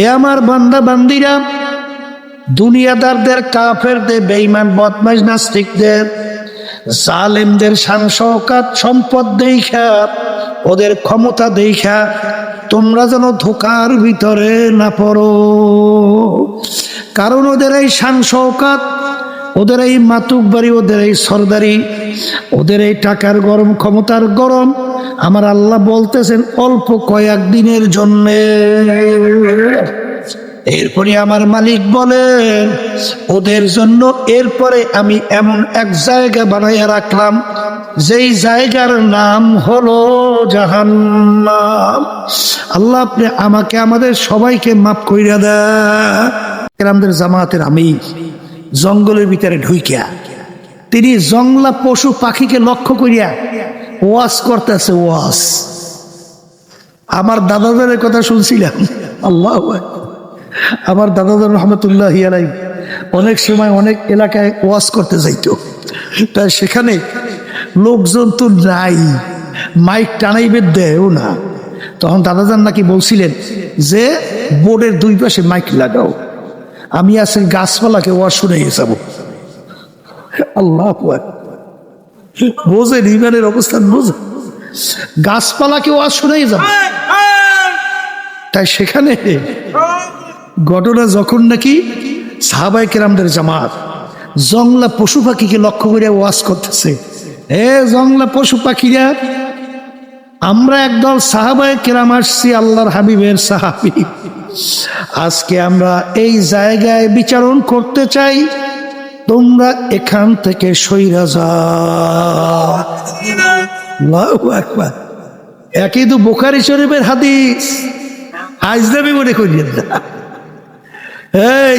এ আমার বান্দা বান্দিরা, দুনিয়াদারদের, কাফেরদের, বেঈমান বদমাইশ নাস্তিকদের, জালেমদের শান শওকাত, সম্পদ দেখা ওদের ক্ষমতা দেখা তোমরা যেন ধোকার ভিতরে না পড়ো। কারণ ওদের এই শান শওকাত, ওদের এই মাতুক বাড়ি, ওদের এই সর্দারি, ওদের এই টাকার গরম, ক্ষমতার গরম আমার আল্লাহ বলতেছেন অল্প কয়েক দিনের জন্যে। এরপরে আমার মালিক বলেন, ওদের জন্য এরপরে আমি এমন এক জায়গা বানাইয়া রাখলাম, যেই জায়গার নাম হলো জাহান্নাম। আল্লাহ আপনি আমাকে, আমাদের সবাইকে মাফ কইরা দেয় আমাদের জামাতের আমি জঙ্গলের ভিতরে ঢুইকিয়া, তিনি জংলা পশু পাখিকে লক্ষ্য করিয়া ওয়াজ করতেছে ওয়াজ। আমার দাদাদের কথা শুনছিলাম। আল্লাহ। আমার দাদাদের রহমতুল্লাহ আলাই অনেক সময় অনেক এলাকায় ওয়াজ করতে যাইতো। তাই সেখানে লোকজন তো নাই। মাইক টানাইবে দেয়ও না। তখন দাদাজান নাকি বলছিলেন যে, বোর্ডের দুই পাশে মাইক লাগাও। আমি আছেন গাছপালাকে ওয়াজ শুনে যাব। আল্লাহ। বোঝেন ইমানের অবস্থান বোঝেন গাছপালাকে ওয়াজ শুনেই যাবে তাই সেখানে ঘটনা যখন নাকি সাহাবাই কেরামদের জামাত জংলা পশু পাখিকে লক্ষ্য করে ওয়াজ করতেছে, এ জংলা পশু পাখিরা, আমরা একদল সাহাবাই কেরাম আসছি আল্লাহর হাবিবের সাহাবি। আজকে আমরা এই জায়গায় বিচারণ করতে চাই তোমরা এখান থেকে আল্লাহু আকবার। একই তো বোখারি শরীফের হাদিস। আজদাবি মনে করিয়েন না। এই,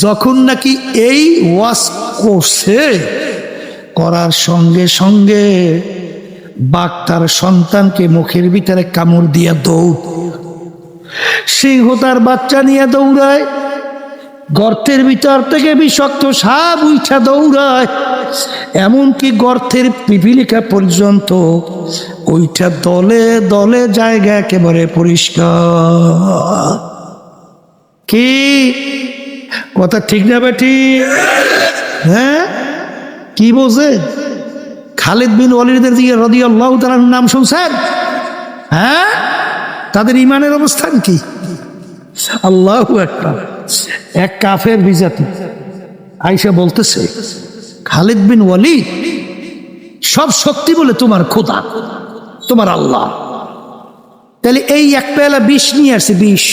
যখন নাকি এই ওয়াজ করছে, করার সঙ্গে সঙ্গে বাঘ তার সন্তানকে মুখের ভিতরে কামড় দিয়া দৌড়। সিংহ তার বাচ্চা নিয়ে দৌড়ায়। গর্তের ভিতর থেকে বিষাক্ত সাপ উঠা দৌড়ায়। এমনকি গর্তের পিপিলিকা পর্যন্ত ওইটা দলে দলে জায়গা একেবারে পরিষ্কার। কি? কথা ঠিক না বেটি? হ্যাঁ? কি বলছে? খালিদ বিন ওয়ালিদের দিকে রদি আল্লাহ তালার নাম শুনছেন? হ্যাঁ? তাদের ইমানের অবস্থান কি? আল্লাহ একটা এক কাফের বিজাতি। আইসা বলতেছে, খালিদ বিন ওয়ালিদ, সব সত্যি বলে তোমার খোদা, তোমার আল্লাহ। তাহলে এই এক পেলা বিষ নিয়ে আসছে, বিষ।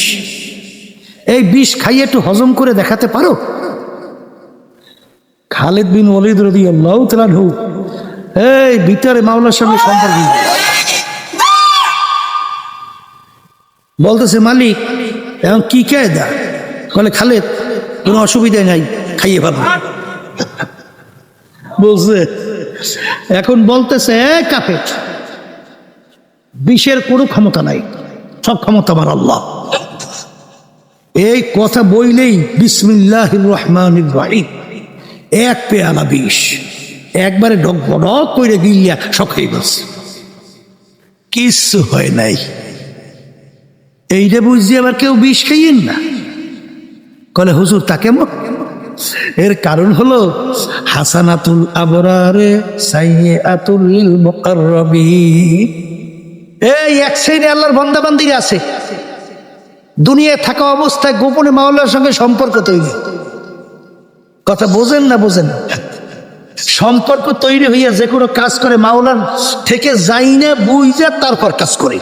এই বিষ খাইয়ে একটু হজম করে দেখাতে পারো? খালিদ বিন ওয়ালিদ রদি আল্লাহ এই ভিতরে মাওলার সঙ্গে সম্পর্ক বলতেছে, মালিক, এখন কি কায়দা? বলে, খালেদ, কোনো অসুবিধা নাই, খাইয়ে ভালো বলছে, এখন বলতেছে, "এ কাপে বিষের কোনো ক্ষমতা নাই, সব ক্ষমতা আমার আল্লাহ। এই কথা বইলেই বিসমিল্লাহ রহমান রাহিম। এক পেয়ালা বিষ, একবারে ডক বড়ক করে গিলিয়া সব খেয়ে গেছে। কিচ্ছু হয় নাই। এইটা বুঝছি আবার কেউ বিষ খাইয়েন না? কলে, হুজুর, তা কেমন? এর কারণ হলো, হাসানাতুল আবরারে সাইয়ে আতুল এই এক শ্রেণি আল্লাহর বন্দাবান্দিরা আছে। দুনিয়ায় থাকা অবস্থায় গোপনে মাওলার সঙ্গে সম্পর্ক তৈরি। কথা বোঝেন না বোঝেন? সম্পর্ক তৈরি হইয়া যে কোনো কাজ করে মাওলার থেকে যাই না বুঝা তারপর কাজ করে।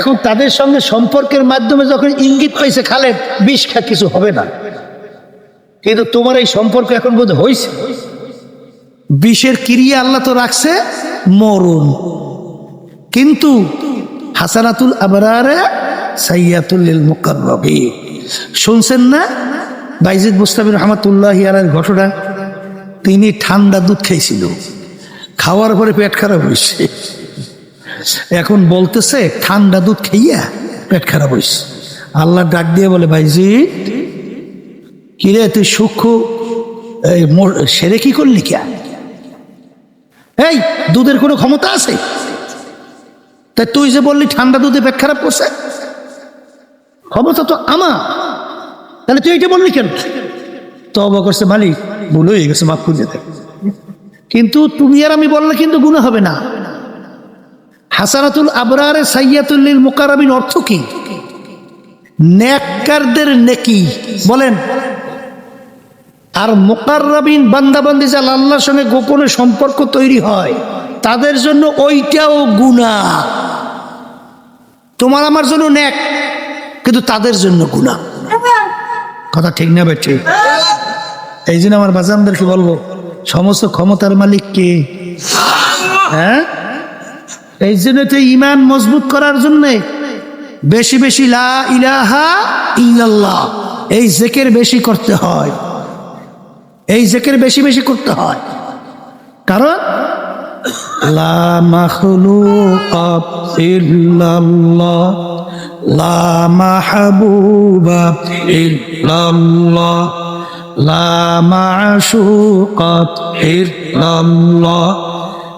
এখন তাদের সঙ্গে সম্পর্কের মাধ্যমে যখন ইঙ্গিত পাইছে খালে বিষ খা, কিছু হবে না। কিন্তু তোমার এই সম্পর্ক এখন বোধ হয়েছে বিষের ক্রিয়া আল্লাহ তো রাখছে, মরণ। কিন্তু হাসানাতুল আবরারে সাইয়াতুল মুকাররবি শুনছেন না? বাইজিদ মুস্তাফির রহমাতুল্লাহ আলার ঘটনা? তিনি ঠান্ডা দুধ খাইছিল। খাওয়ার পরে পেট খারাপ হয়েছে এখন বলতেছে, ঠান্ডা দুধ খাইয়া পেট খারাপ হয়েছে আল্লাহ ডাক দিয়ে বলে, ভাইজি, কিরে তুই সূক্ষ্ম সেরে কি করলি কে? এই, দুধের কোনো ক্ষমতা আছে? তা তুই যে বললি ঠান্ডা দুধে পেট খারাপ করছে, ক্ষমতা তো আমার। তাহলে তুই এটা বললি কেন? তবা করছে, মালিক, ভুল হয়ে গেছে, মাফ করে দেয় কিন্তু তুমি আর আমি বললে কিন্তু গুণা হবে না। হাসানাতুল আবরারে সাইয়াতুল্লিল মোকারাবিন অর্থ কি? নেককারদের নেকি। বলেন। আর মোকাররাবিন বান্দাবান্দি যা আল্লাহর সঙ্গে গোপনে সম্পর্ক তৈরি হয়, তাদের জন্য ওইটাও গুণা তোমার আমার জন্য নেক, কিন্তু তাদের জন্য গুণা কথা ঠিক না বেঠে এই জন্য আমার বাজানদেরকে বলব, সমস্ত ক্ষমতার মালিক কে? হ্যাঁ? এই জন্য তো ইমান মজবুত করার জন্য বেশি বেশি লা ইলাহা ইল্লাল্লাহ, এই জেকের বেশি করতে হয়। এই জেকের বেশি বেশি করতে হয়। কারণ লা মাখলুকা ইল্লাল্লাহ, লা মাহবুবা ইল্লাল্লাহ, লা মাশুকা ইল্লাল্লাহ।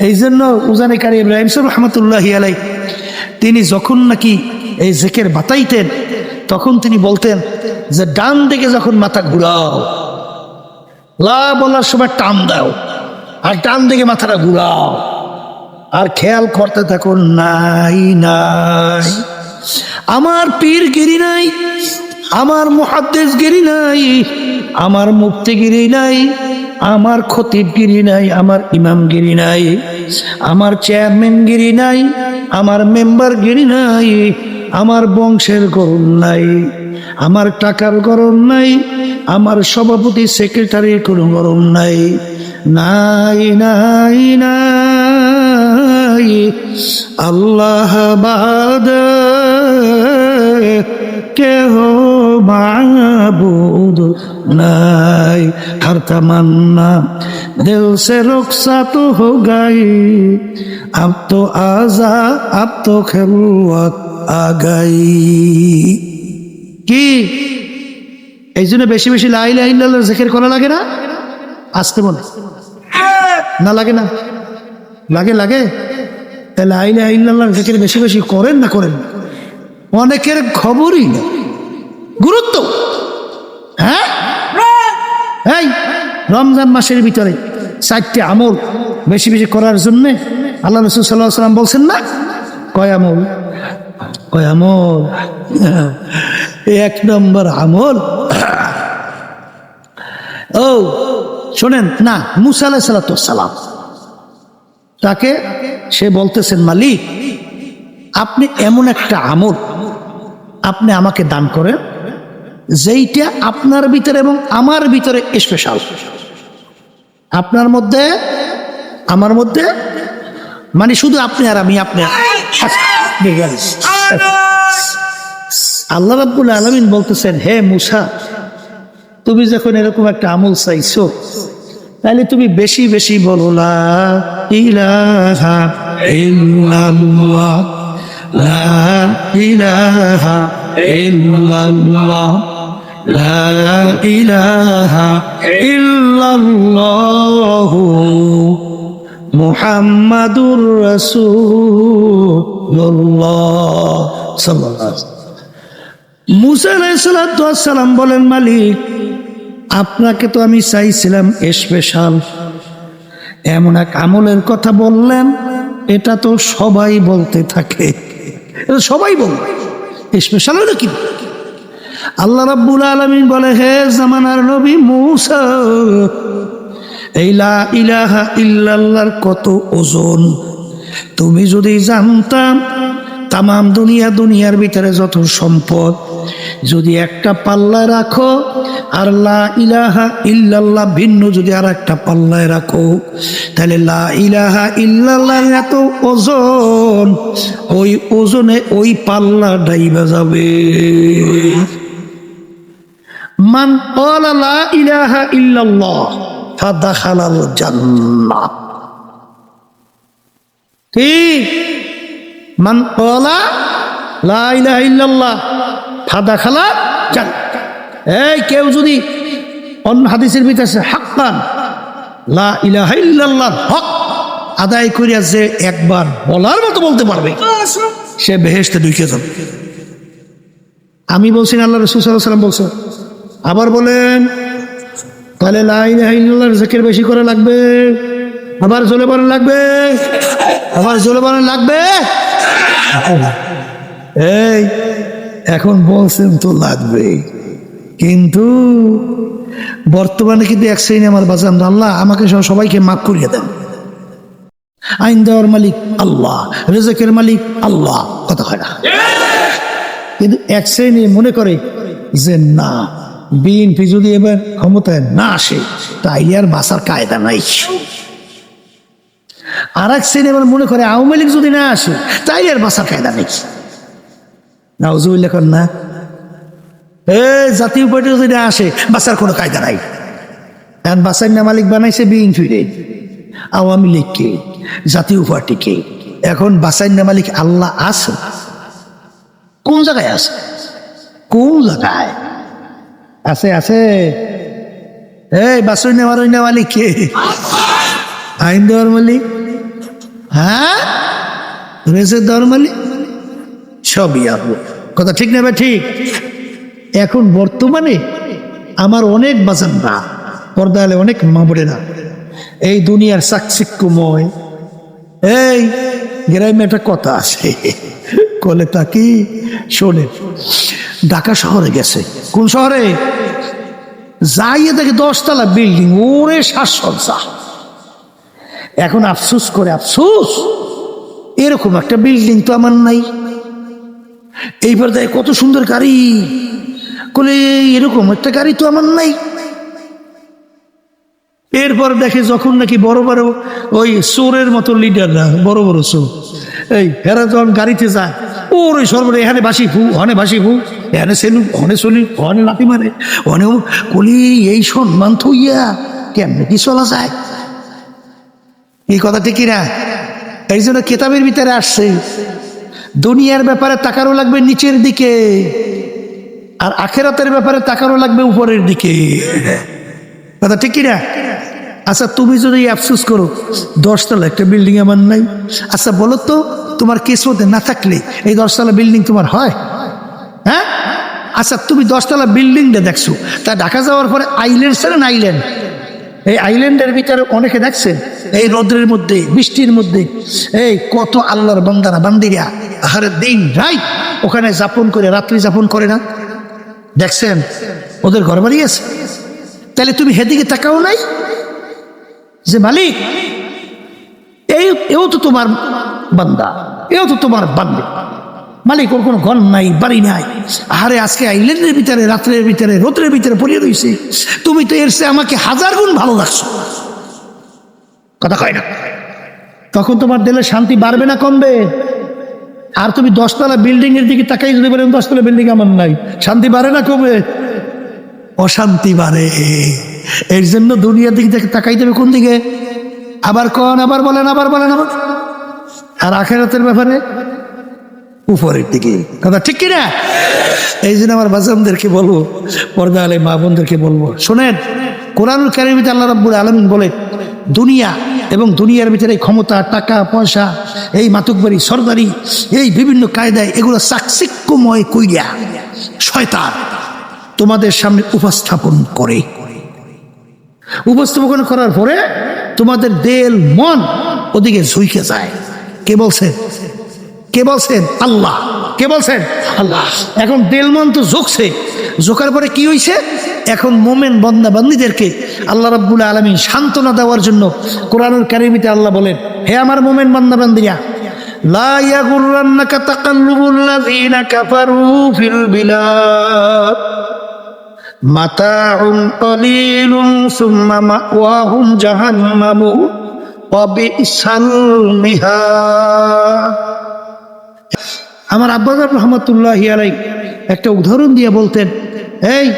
এই জন্য উজানে কারি ইব্রাহিম সাহেব রহমতুল্লাহ আলাই তিনি যখন নাকি এই জেকের বাতাইতেন, তখন তিনি বলতেন যে, ডান দিকে যখন মাথা ঘুরাও, লা বলার সময় টান দাও, আর টান দিকে মাথাটা ঘুরাও। আর খেয়াল করতে থাকো নাই নাই। আমার পীর গিরি নাই, আমার মহাদ্দেশ গিরি নাই, আমার মুক্তিগিরি নাই আমার খতিবগিরি নাই, আমার ইমামগিরি নাই, আমার চেয়ারম্যানগিরি নাই, আমার মেম্বারগিরি নাই, আমার বংশের গরম নাই, আমার টাকার গরম নাই, আমার সভাপতি সেক্রেটারির কোনো গরম নাই নাই নাই নাই, আল্লাহ বাদ কেহ معبود نائی ہر تمنا دل سے رخصت ہو گئی اب আজা آزا اب تو خلوت কি? এই জন্য বেশি বেশি লাই লাই জেকের করা লাগে না? আসতে মনে না, লাগে না। লাগে লাগে। তাহলে আইলে আইল্লাহ জেকের বেশি বেশি করেন না করেন? অনেকের খবরই না। গুরুত্ব। হ্যাঁ? এই, রমজান মাসের ভিতরে চারটে আমল বেশি বেশি করার জন্যে আল্লাহ রসুল সাল্লাহ সাল্লাম বলছেন না, কয় আমল? কয় আমল? এক নম্বর আমল। ও, শোনেন, না, মুসা আলাহ সালাম তাকে সে বলতেছেন, মালিক, আপনি এমন একটা আমল, আপনি আমাকে দান করেন যেইটা আপনার ভিতরে এবং আমার ভিতরে স্পেশাল আপনার মধ্যে, আমার মধ্যে মানে শুধু আপনি আর আমি, আপনি আল্লাহ রাব্বুল আলমিন বলতেছেন, হে মুসা, তুমি যখন এরকম একটা আমল চাইছো তাহলে তুমি বেশি বেশি বলো, লা ইলাহা লা ইলাহা সাল্লাল্লাহু আলাইহি মুসা বলেন, মালিক, আপনাকে তো আমি চাইছিলাম স্পেশাল এমন এক আমলের কথা বললেন, এটা তো সবাই বলতে থাকে। এটা সবাই বলবে। স্পেশাল হলো কি? আল্লাহ রাব্বুল আলমিন বলে, হে জামানার নবী মুসা, এই লা ইলাহা ইল্লাল্লাহর কত ওজন? তুমি যদি জানতাম তামাম দুনিয়া, দুনিয়ার ভিতরে যত সম্পদ, যদি একটা পাল্লায় রাখো, আর লা ইলাহা ইল্লাল্লাহ ভিন্ন যদি আর একটা পাল্লায় রাখো, তাহলে লা ইলাহা ইল্লাল্লাহ এত ওজন, ওই ওজনে ওই পাল্লা ডাইবা যাবে মান লা ইলাহা ঠিক লা এই কেউ যদি অন্য হাদিসের ভিতরে লা হক আদায় করিয়া যে একবার বলার মতো বলতে পারবে, সে বেহেশতে ঢুকে যাবে। আমি বলছি না, আল্লাহ রসুল সাল্লাহ সাল্লাম বলছে আবার বলেন, তাহলে লাইল্লাহর জেকের বেশি করে লাগবে? আবার জলে বানান লাগবে? আবার জলে বানান লাগবে? এই, এখন বলছেন তো লাগবে। কিন্তু বর্তমানে কিন্তু এক শ্রেণি আমার বাজান আল্লাহ আমাকে সহ সবাইকে মাফ করিয়ে দেন। আইন দেওয়ার মালিক আল্লাহ, রেজেকের মালিক আল্লাহ, কথা হয় না। কিন্তু এক শ্রেণি মনে করে যে না বিএনপি যদি এবার ক্ষমতায় না আসে তাই আর বাসার কায়দা নাই। আর এক শ্রেণি এবার মনে করে আওয়ামী লীগ যদি না আসে তাই আর বাসার কায়দা নেই। নাউজুবিল্লাহ কর না। এ, জাতীয় পার্টি যদি না আসে বাসার কোনো কায়দা নাই। এখন বাসার না মালিক বানাইছে বিএনপি রে। আওয়ামী লীগকে জাতীয় পার্টিকে এখন বাসার না মালিক আল্লাহ আছে। কোন জায়গায় আছে? কোন জায়গায়? আছে আছে। এই বাসুই নেওয়ার ওই নেওয়ালি কে? আইন দেওয়ার মালিক? হ্যাঁ? রেসের দেওয়ার মালিক? সবই আপনি কথা ঠিক নেবে ঠিক? এখন বর্তমানে আমার অনেক বাজানরা পর্দালে অনেক মা বোনেরা, এই দুনিয়ার চাকচিক্যময়, এই গ্রামে একটা কথা আছে। কলে তাকি শোনে ঢাকা শহরে গেছে। কোন শহরে? যাইয়ে দেখে দশতলা বিল্ডিং, ওরে সাজসজ্জা। এখন আফসুস করে আফসুস, এরকম একটা বিল্ডিং তো আমার নাই। এইবার দেয় কত সুন্দর গাড়ি বলে এরকম একটা গাড়ি তো আমার নাই। এরপর দেখে যখন নাকি বড় বড় ওই চোরের মতো লিডাররা বড় বড় চোর, এই হেরা যখন গাড়িতে যায় ওর ওই সর্বরে এখানে বাসি ফু হনে বাসি ফু এখানে সেলু হনে চলি হনে লাঠি মারে হনে কলি এই সম্মান থইয়া কেমনে কি চলা যায়? এই কথা ঠিকই না এই জন্য কেতাবের ভিতরে আসছে, দুনিয়ার ব্যাপারে তাকারও লাগবে নিচের দিকে, আর আখেরাতের ব্যাপারে তাকারও লাগবে উপরের দিকে। কথা ঠিক না আচ্ছা তুমি যদি আফসোস করো, দশতলা একটা বিল্ডিং আমার নাই। আচ্ছা বলো তো, তোমার কেসমতে না থাকলে এই দশতলা বিল্ডিং তোমার হয়? হ্যাঁ? আচ্ছা তুমি দশতলা বিল্ডিংটা দেখছ। তা ঢাকা যাওয়ার পরে আইল্যান্ড ছিলেন আইল্যান্ড এই আইল্যান্ডের ভিতরে অনেকে দেখছেন, এই রোদ্রের মধ্যে, বৃষ্টির মধ্যে, এই কত আল্লাহর বান্দারা, বান্দিরা, আহারে দিন রাইট ওখানে যাপন করে, রাত্রি যাপন করে না? দেখছেন? ওদের ঘর বাড়ি আছে। তাহলে তুমি হেদিকে তাকাও নাই? যে মালিক, এই, এও তো তোমার বান্দা, এও তো তোমার বান্দে। মালিক, ওর কোনো ঘর নাই, বাড়ি নাই। আরে আজকে আইল্যান্ডের ভিতরে, রাত্রের ভিতরে, রোদ্রের ভিতরে পড়িয়ে রয়েছে তুমি তো এর সে আমাকে হাজার গুণ ভালো লাগছো। কথা কয় না। তখন তোমার দিলে শান্তি বাড়বে না কমবে। আর তুমি দশতলা বিল্ডিং এর দিকে তাকাই যদি বলেন, দশতলা বিল্ডিং আমার নাই। শান্তি বাড়ে না কমবে? অশান্তি বাড়ে। এর জন্য দুনিয়ার দিকে তাকাই দেবে কোন দিকে? আবার কন, আবার বলেন আবার বলেন, আবার আর আখেরাতের ব্যাপারে উপরের দিকে। কথা ঠিক কিনা? এই জন্য আমার বাজানদেরকে বলব, পর্দা আলে মা বোনদেরকে বলব, শোনেন, কোরআনুল কারিমিতে আল্লাহ রাব্বুল আলমিন বলে দুনিয়া এবং দুনিয়ার ভিতরে ক্ষমতা, টাকা, পয়সা, এই মাতুকবাড়ি সরদারি, এই বিভিন্ন কায়দায় এগুলো চাকচিক্যময় কইরা শয়তান তোমাদের সামনে উপস্থাপন করে। উপস্থাপন করার পরে তোমাদের দেল মন ওদিকে ঝুঁকে যায়। কে বলছেন কে বলছেন আল্লাহ। কে বলছেন আল্লাহ। এখন দেল মন তো ঝুঁকছে। ঝোঁকার পরে কি হয়েছে এখন মোমেন বন্দা বান্দিদেরকে আল্লাহ রাব্বুল আলমী সান্ত্বনা দেওয়ার জন্য কোরআনুল কারিমিতে আল্লাহ বলেন, হে আমার মোমেন বন্দা বান্দিরা লা ইয়াগুররান্নাকা তাকাল্লুবুল লাযীনা কাফারু ফিল বিলাদ। আমার আব্বাজার রহমতুল্লাহ আলাই একটা উদাহরণ দিয়ে বলতেন, এই,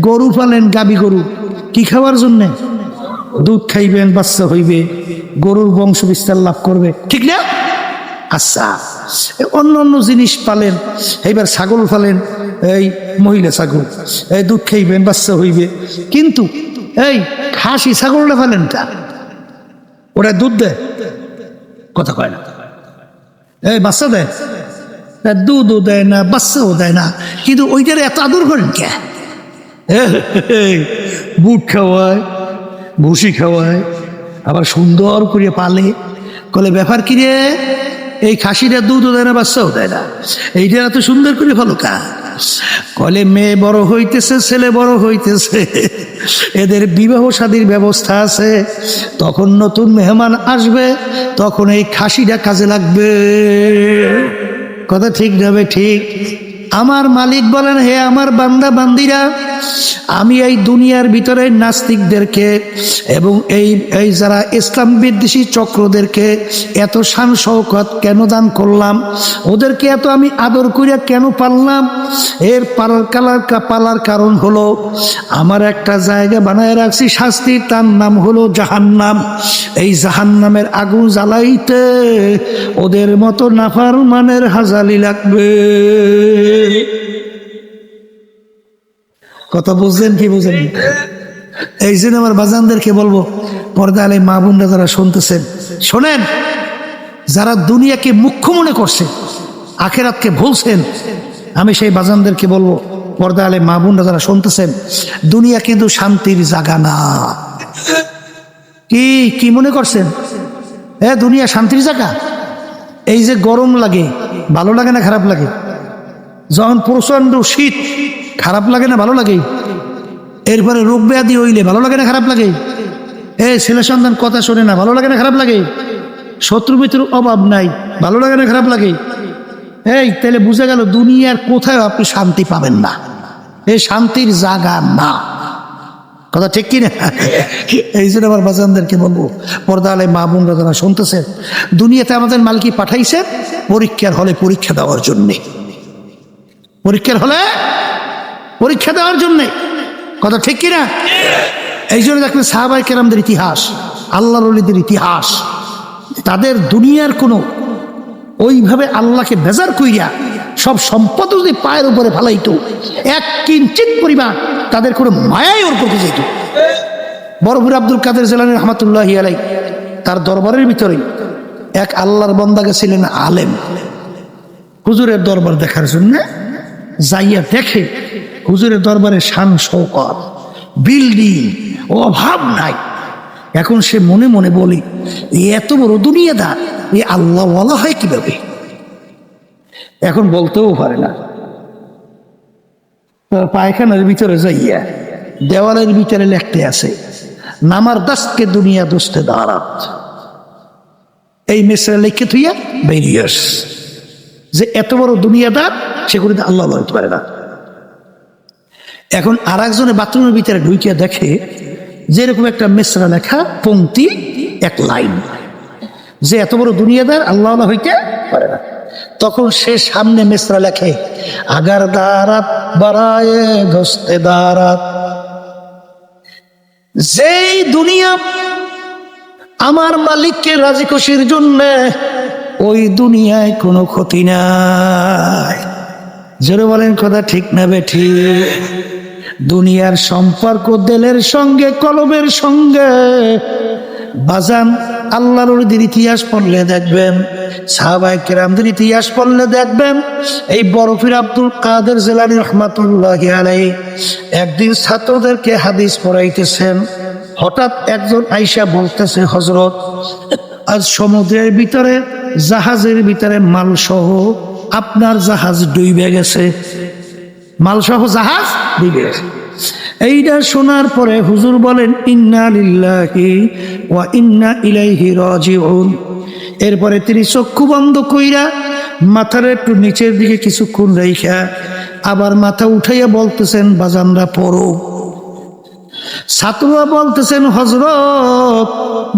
গরু পালেন গাবি গরু, কি খাওয়ার জন্যে? দুধ খাইবেন, বাচ্চা হইবে, গরুর বংশ বিস্তার লাভ করবে। ঠিক না? আচ্ছা। অন্য অন্য জিনিস পালেন, এইবার ছাগল পালেন, এই মহিলা ছাগল, এই দুধ খাইবেন, বাচ্চা হইবে। কিন্তু এই খাসি ছাগলটা পালেন তা, ওরা দুধ দেয়। কথা কয় না। এই বাচ্চা দেয়? দুধও দেয় না, বাচ্চাও দেয় না। কিন্তু ওইটার এত আদর করেন কে? বুট খাওয়ায়, ভুসি খাওয়ায়, আবার সুন্দর করে পালে। কলে ব্যাপার কি রে? এই খাসিটা দুধও দেয় না, বাচ্চাও দেয় না। এইটা এত সুন্দর করে ভালো কা? কলে মেয়ে বড় হইতেছে, ছেলে বড় হইতেছে। এদের বিবাহ শাদীর ব্যবস্থা আছে। তখন নতুন মেহমান আসবে, তখন এই খাসিটা কাজে লাগবে। কথা ঠিক যাবে ঠিক? আমার মালিক বলেন, হে আমার বান্দা, বান্দিরা আমি এই দুনিয়ার ভিতরে নাস্তিকদেরকে এবং এই এই যারা ইসলাম বিদ্বেষী চক্রদেরকে এত শান শৌকত কেন দান করলাম? ওদেরকে এত আমি আদর করিয়া কেন পারলাম? এর পালার কালার পালার কারণ হলো আমার একটা জায়গা বানায় রাখছি শাস্তি, তার নাম হলো জাহান্নাম। এই জাহান্নামের আগুন জ্বালাইতে ওদের মতো নাফার মানের হাজালি লাগবে। কথা বুঝলেন কি বুঝলেন এই জন্য আমার বাজানদেরকে বলব পর্দা আলে মা বোনরা যারা শুনতেছেন, শোনেন, যারা দুনিয়াকে মুখ্য মনে করছে, আখেরাতকে ভুলছেন, আমি সেই বাজানদেরকে বলব পর্দা আলে মা বোনরা যারা শুনতেছেন, দুনিয়া কিন্তু শান্তির জাগা না। কি কি মনে করছেন? এ, দুনিয়া শান্তির জায়গা? এই যে গরম লাগে, ভালো লাগে না খারাপ লাগে? যখন প্রচণ্ড শীত খারাপ লাগে না ভালো লাগে? এরপরে রোগ ব্যাধি হইলে ভালো লাগে না, খারাপ লাগে? এ ছেলে সন্তান কথা শোনে না, ভালো লাগে না, খারাপ লাগে? শত্রু মিত্র অভাব নাই, ভালো লাগে না, খারাপ লাগে? এই, তাহলে বুঝে গেল দুনিয়ার কোথায় আপনি শান্তি পাবেন না। এই শান্তির জায়গা না। কথা ঠিক কি না এই জন্য আমার বাজানদেরকে বলব পর্দা আলাই মা বোনরা যারা শুনতেছে, দুনিয়াতে আমাদের মালকি পাঠাইছে, পরীক্ষার হলে পরীক্ষা দেওয়ার জন্যে। পরীক্ষার হলে পরীক্ষা দেওয়ার জন্যে। কথা ঠিক কিনা? এই জন্য দেখবেন সাহাবাই কেরামদের ইতিহাস আল্লাহ রলিদের ইতিহাস। তাদের দুনিয়ার কোনো ওইভাবে আল্লাহকে বেজার কইরা সব সম্পদ যদি পায়ের উপরে ফালাইতো, এক কিঞ্চিত পরিমাণ তাদের কোনো মায়াই ওর করতে যেত। বরফুর আব্দুল কাদের জেলানি রহমতুল্লাহ আলাই তার দরবারের ভিতরে এক আল্লাহর বন্দা গেছিলেন আলেম। হুজুরের দরবার দেখার জন্য যাইয়া দেখে হুজুরের দরবারে শান শৌকত বিল্ডিং ও অভাব নাই। এখন সে মনে মনে বলি, "এ এত বড় দুনিয়াদার, এ আল্লাহ বলা হয় কীভাবে? এখন বলতেও পারে না। পায়খানার ভিতরে যাইয়া দেওয়ালের ভিতরে লেখতে আছে, নামার দাসকে দুনিয়া দোস্তে দাঁড়াত। এই মেসরা লিখে থুইয়া বেরিয়াস যে এত বড় দুনিয়াদার, সে করে আল্লাহ বলতে পারে না। এখন আর একজনের বাথরুমের ভিতরে ঢুকিয়া দেখে যেরকম একটা মেসরা লেখা, পংক্তি, এক লাইন। যে এত বড় দুনিয়াদার আল্লাহ হইতে পারে না। তখন সে সামনে মেসরা লেখে, আগার দারাত বাড়ায় ধস্তে দারাত। যেই দুনিয়া আমার মালিককে রাজি খুশির জন্য, ওই দুনিয়ায় কোনো ক্ষতি নাই। জোরে বলেন, কথা ঠিক না বেঠি দুনিয়ার সম্পর্ক দেলের সঙ্গে কলমের সঙ্গে। বাজান, আল্লাহর ওলিদের ইতিহাস পড়লে দেখবেন সাহাবাই কেরামদের ইতিহাস পড়লে দেখবেন, এই বরফির আব্দুল কাদের জেলানি রহমাতুল্লাহ আলাই একদিন ছাত্রদেরকে হাদিস পড়াইতেছেন। হঠাৎ একজন আইসা বলতেছে হজরত আজ সমুদ্রের ভিতরে, জাহাজের ভিতরে মাল সহ আপনার জাহাজ ডুইবে গেছে। মাল সহ জাহাজ গেছে এইটা শোনার পরে হুজুর বলেন, ইন্না লিল্লাহি ওয়া ইন্না ইলাইহি রাজিউন। এরপরে তিনি চক্ষু বন্ধ কইরা মাথার একটু নিচের দিকে কিছুক্ষণ রেখা আবার মাথা উঠাইয়া বলতেছেন, বাজানরা, পড়ো। ছাত্ররা বলতেছেন হজরত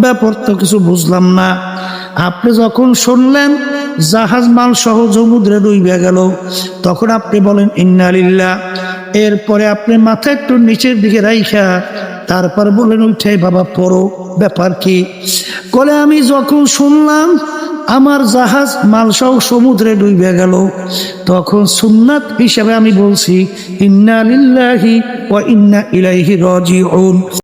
ব্যাপার তো কিছু বুঝলাম না। আপনি যখন শুনলেন জাহাজ মাল সহ সমুদ্রে ডুইবে গেল, তখন আপনি বলেন ইন্নালিল্লাহ এরপরে আপনি মাথা একটু নিচের দিকে রাইখা, তারপর বলেন, উঠে বাবা, পড়ো। ব্যাপার কি? বলে আমি যখন শুনলাম আমার জাহাজ মালসহ সমুদ্রে ডুবে গেল, তখন সুন্নাত হিসেবে আমি বলছি, ইন্না লিল্লাহি ওয়া ইন্না ইলাইহি রাজিউন।